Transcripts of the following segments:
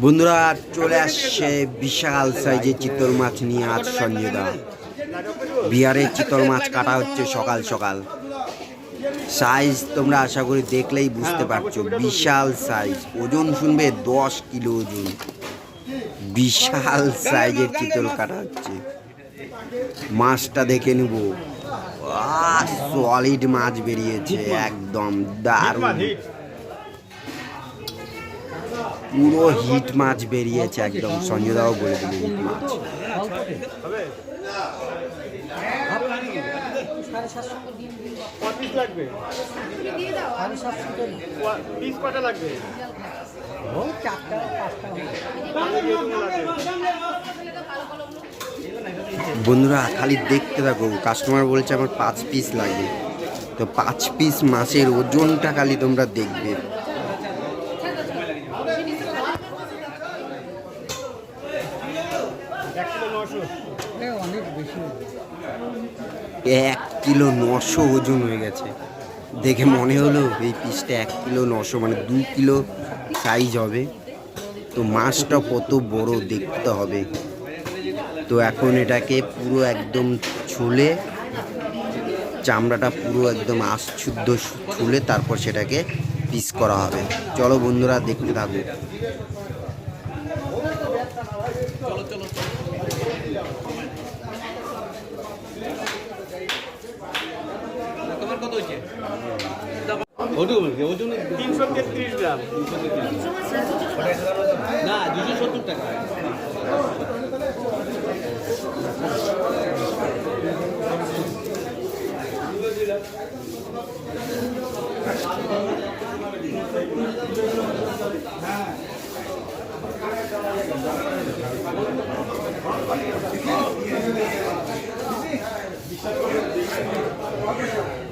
বন্ধুরা, চলে আসছে বিশাল সাইজের চিতল মাছ নিয়ে আজ সঞ্জয়দা বিহারের চিতল মাছ কাটা হচ্ছে সকাল সকাল। সাইজ তোমরা আশা করি দেখলেই বুঝতে পারছ, বিশাল সাইজ। ওজন শুনবে দশ কিলো ওজন। বিশাল সাইজের চিতল কাটা হচ্ছে। মাছটা দেখে নেব। সলিড মাছ বেরিয়েছে, একদম দারুণ। পুরো হিট মাছ বেরিয়েছে একদম। সঞ্জয়দাও বলে দিল হিট মাছ। বন্ধুরা, খালি দেখতে থাকো কাস্টমার বলছে আমার পাঁচ পিস লাগবে। তো পাঁচ পিস মাছের ওজনটা খালি তোমরা দেখবে। এক কিলো নশো ওজন হয়ে গেছে। দেখে মনে হলো এই পিসটা এক কিলো নশো মানে দু কিলো সাইজ হবে। তো মাছটা কত বড় দেখতে হবে। তো এখন এটাকে পুরো একদম ছুলে, চামড়াটা পুরো একদম আশশুদ্ধ ছুলে তারপর সেটাকে পিস করা হবে। চলো বন্ধুরা, দেখতে থাকো। তিনশো তেত্রিশ গ্রাম। না দুশো সত্তর টাকা। ও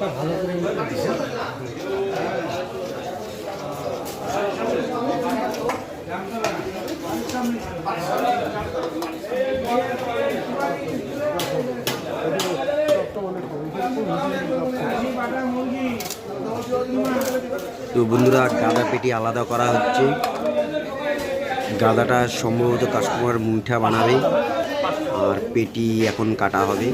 ভালো করে তো বন্ধুরা, গাদা পেটি আলাদা করা হচ্ছে। গাদাটা সম্ভবত কাস্টমার মুঠা বানাবে, আর পেটি এখন কাটা হবে।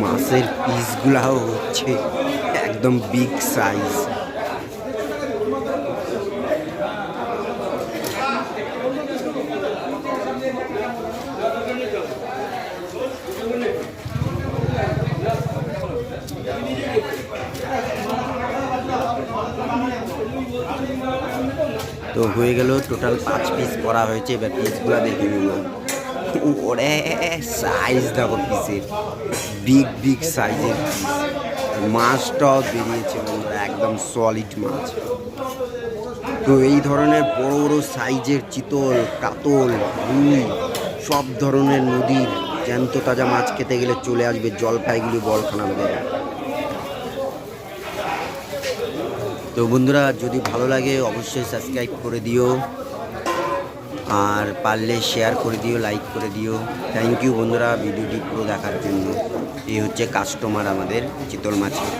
মাছের পিসগুলাও হচ্ছে একদম বিগ সাইজ তো হয়ে গেল টোটাল পাঁচ পিস করা হয়েছে, এবার পিসগুলো দেখে নিব। ওরে সাইজ দেখো পিসের বিগ বিগ সাইজের পিস মাছটাও বেরিয়েছে বন্ধুরা, একদম সলিড মাছ। তো এই ধরনের বড় বড় সাইজের চিতল, কাতল, রুই, সব ধরনের নদীর জ্যান্ত তাজা মাছ খেতে গেলে চলে আসবে জলপাইগুলি বলখানা তো বন্ধুরা, যদি ভালো লাগে অবশ্যই সাবস্ক্রাইব করে দিও। আর পারলে শেয়ার করে দিও লাইক করে দিও। থ্যাংক ইউ বন্ধুরা ভিডিওটি পুরো দেখার জন্য। এই হচ্ছে কাস্টমার আমাদের, চিতল মাছের।